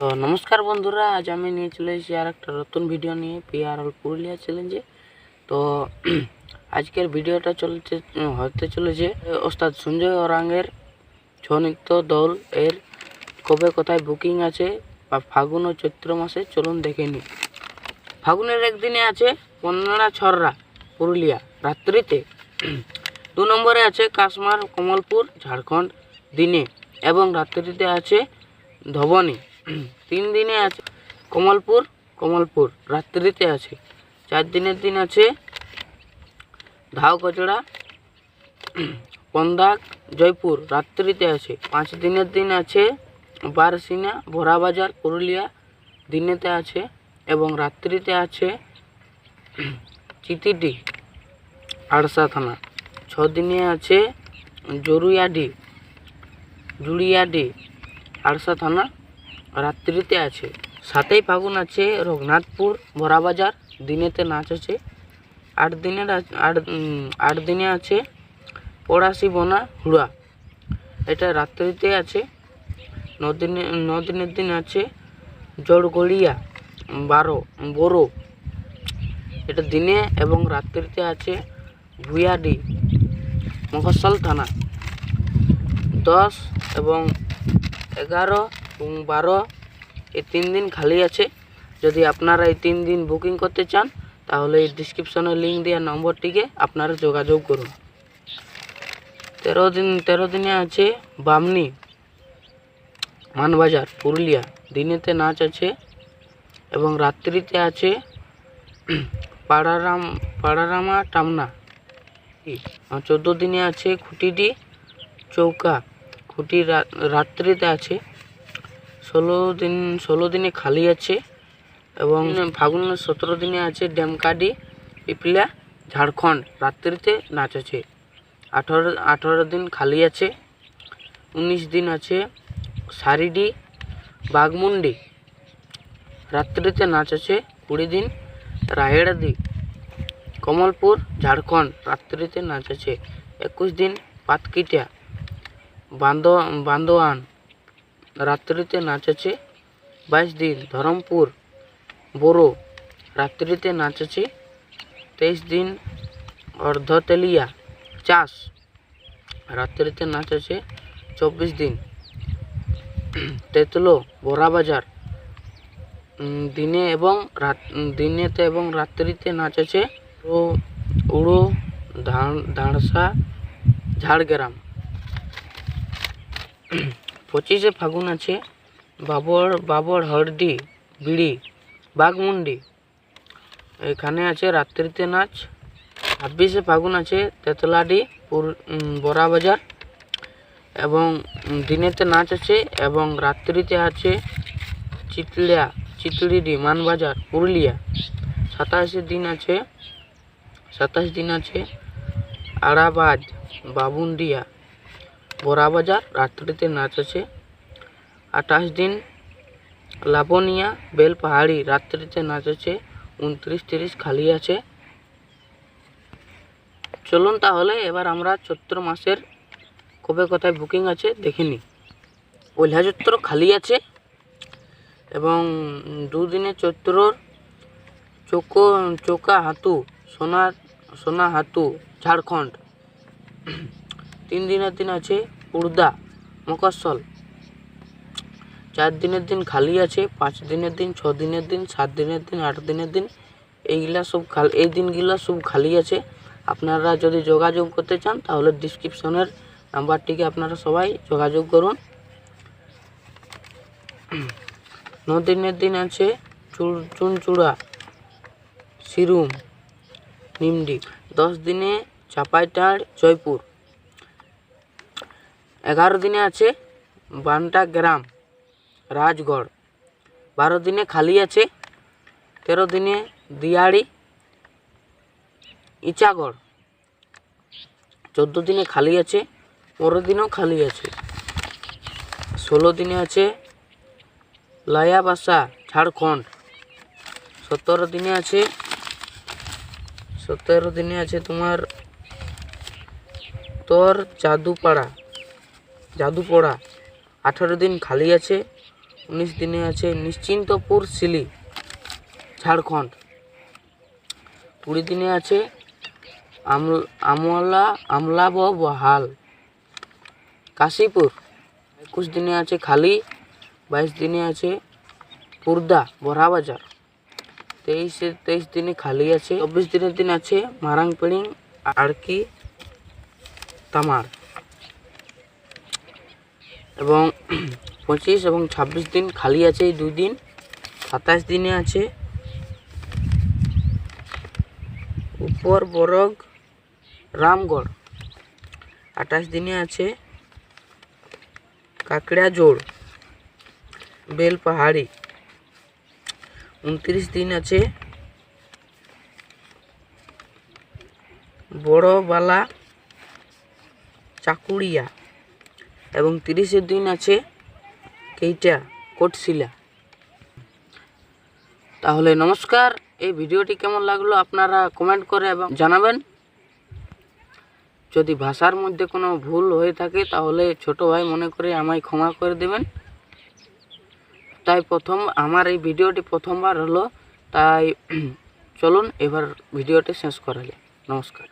তো নমস্কার বন্ধুরা, আজ আমি নিয়ে চলে এসেছি আর একটা নতুন ভিডিও নিয়ে পিআরএল পুরুলিয়া চ্যালেঞ্জে তো আজকের ভিডিওটা চলছে হতে চলেছে ওস্তাদ সঞ্জয় ওরাঙ্গের ছৌ নৃত্য দল। এর কবে কোথায় বুকিং আছে বা ফাগুন ও চৈত্র মাসে, চলুন দেখে নিই। ফাগুনের একদিনে আছে পনেরা ছররা, পুরুলিয়া। রাত্রিতে দু নম্বরে আছে কাশমার, কমলপুর, ঝাড়খণ্ড দিনে। এবং রাত্রিতে আছে ধবনী। তিন দিনে আছে। কমলপুর কমলপুর, রাত্রিতে আছে। চার দিনের দিন আছে ধাও কচড়া, পন্দাক, জয়পুর, রাত্রিতে আছে। পাঁচ দিনের দিন আছে বারসিনা, ভোরাবাজার, পুরুলিয়া, দিনেতে আছে এবং রাত্রিতে আছে চিতিডি, আড়সা থানা। ছ দিনে আছে জরুয়াডি জুড়িয়াডি, আড়সা থানা। রাত্রিতে আছে। সাতই ফাগুন আছে রঘুনাথপুর বড়াবাজার দিনেতে নাচ আছে। আট দিনের আট আট দিনে আছে পড়াশি বনা হুড়া। এটা রাত্রিতে আছে। ন দিনে, ন দিনের দিন আছে জড়গড়িয়া, বারো বড়ো এটা দিনে এবং রাত্রিতে আছে ভুয়াডি মফস্বল থানা। দশ এবং এগারো বারো এই তিন দিন খালি আছে। যদি আপনারা এই তিন দিন বুকিং করতে চান, তাহলে এই ডিসক্রিপশনে লিঙ্ক দেওয়া নম্বরটিকে আপনারা যোগাযোগ করুন। তেরো দিন, তেরো দিনে আছে বামনি, মানবাজার, পুরুলিয়া। দিনেতে নাচ আছে এবং রাত্রিতে আছে পাড়ারাম, পাড়ারামা টামনা। চোদ্দ দিনে আছে খুঁটিটি চৌকা। খুঁটি রাত্রিতে আছে ষোলো দিন, ষোলো দিনে খালি আছে এবং ফাগুনের সতেরো দিনে আছে ড্যামকাডি পিপলা, ঝাড়খণ্ড। রাত্রিতে নাচ আছে। আঠারো আঠারো দিন খালি আছে। উনিশ দিন আছে সারিডি বাগমুন্ডি রাত্রিতে নাচ আছে কুড়ি দিন রাহেড়াদি কমলপুর, ঝাড়খণ্ড। রাত্রিতে নাচ আছে একুশ দিন পাতকিটা বান্দো, বান্দোয়ান। রাত্রিতে নাচ আছে বাইশ দিন ধরমপুর বোরো রাত্রিতে নাচ আছে তেইশ দিন অর্ধতেলিয়া চাষ রাত্রিতে নাচ আছে চব্বিশ দিন তেতলো বড়াবাজার উম, দিনে এবং রাত দিনেতে এবং রাত্রিতে নাচ আছে ও উড়ো ধান- ধাড়সা ঝাড়গ্রাম। পঁচিশে ফাগুন আছে, বাবর বাবর হরদি, বিড়ি, বাঘমুন্ডি। এখানে আছে রাত্রিতে নাচ, ছাব্বিশে ফাগুন আছে তেতলাডি বড়াবাজার এবং দিনেতে নাচ আছে এবং রাত্রিতে আছে চিতলিয়া চিতলিডি মানবাজার পুরুলিয়া। সাতাশে দিন আছে, সাতাশ দিন আছে আড়াবাজ বাবুন্ডিয়া। বড়াবাজার রাত্রিতে নাচ আছে আঠাশ দিন লাবনিয়া বেল পাহাড়ি রাত্রিতে নাচ আছে উনত্রিশ তিরিশ খালি আছে। চলুন তাহলে এবার আমরা চৈত্র মাসের কবে কোথায় বুকিং আছে দেখে নিই। পয়লা চৈত্র খালি আছে এবং দুদিনে চৈত্রর চোকো চোকা হাতু সোনা সোনা হাতু ঝাড়খণ্ড। তিন দিনের দিন আছে উর্দা, মকসল। চার দিনের দিন খালি আছে, পাঁচ দিনের দিন, ছ দিনের দিন, সাত দিনের দিন, আট দিনের দিন, এইগুলা সব খালি এই দিনগুলো সব খালি আছে। আপনারা যদি যোগাযোগ করতে চান, তাহলে ডিসক্রিপশনের নাম্বারটিকে আপনারা সবাই যোগাযোগ করুন। ন দিনের দিন আছে চুনচূড়া, সিরুম নিমডি দশ দিনে চাপাইটাড় জয়পুর। এগারো দিনে আছে বানটা গ্রাম, রাজগড়। বারো দিনে খালি আছে, তেরো দিনে দিয়াড়ি, ইচাগড়। চোদ্দ দিনে খালি আছে, পনেরো দিনেও খালি আছে। ষোলো দিনে আছে লায়াবাসা, ঝাড়খণ্ড। সতেরো দিনে আছে, সতেরো দিনে আছে তোমার তোর জাদুপাড়া। জাদুপড়া আঠারো দিন খালি আছে, উনিশ দিনে আছে নিশ্চিন্তপুর সিলি, ঝাড়খণ্ড। কুড়ি দিনে আছে আমল, আমলা বহাল কাশীপুর। একুশ দিনে আছে খালি, বাইশ দিনে আছে পুরদা, বড়াবাজার। তেইশে, তেইশ দিনে খালি আছে, চব্বিশ দিনের দিন আছে মারাং পেড়িং আড়কি, তামার। এবং পঁচিশ এবং ছাব্বিশ দিন খালি আছে এই দুই দিন সাতাশ দিনে আছে। উপর বরগ রামগড়, আঠাশ দিনে আছে। কাকড়া জোড়, বেল পাহাড়ি, উনত্রিশ দিন আছে। বড়বালা, চাকুড়িয়া এবং তিরিশের দিন আছে কেইটা? কোটশিলা। তাহলে নমস্কার, এই ভিডিওটি কেমন লাগল আপনারা কমেন্ট করে এবং জানাবেন। যদি ভাষার মধ্যে কোনো ভুল হয়ে থাকে, তাহলে ছোট ভাই মনে করে আমায় ক্ষমা করে দেবেন। তাই প্রথম, আমার এই ভিডিওটি প্রথমবার হলো, তাই চলুন এবার ভিডিওটি শেষ করা যায় নমস্কার।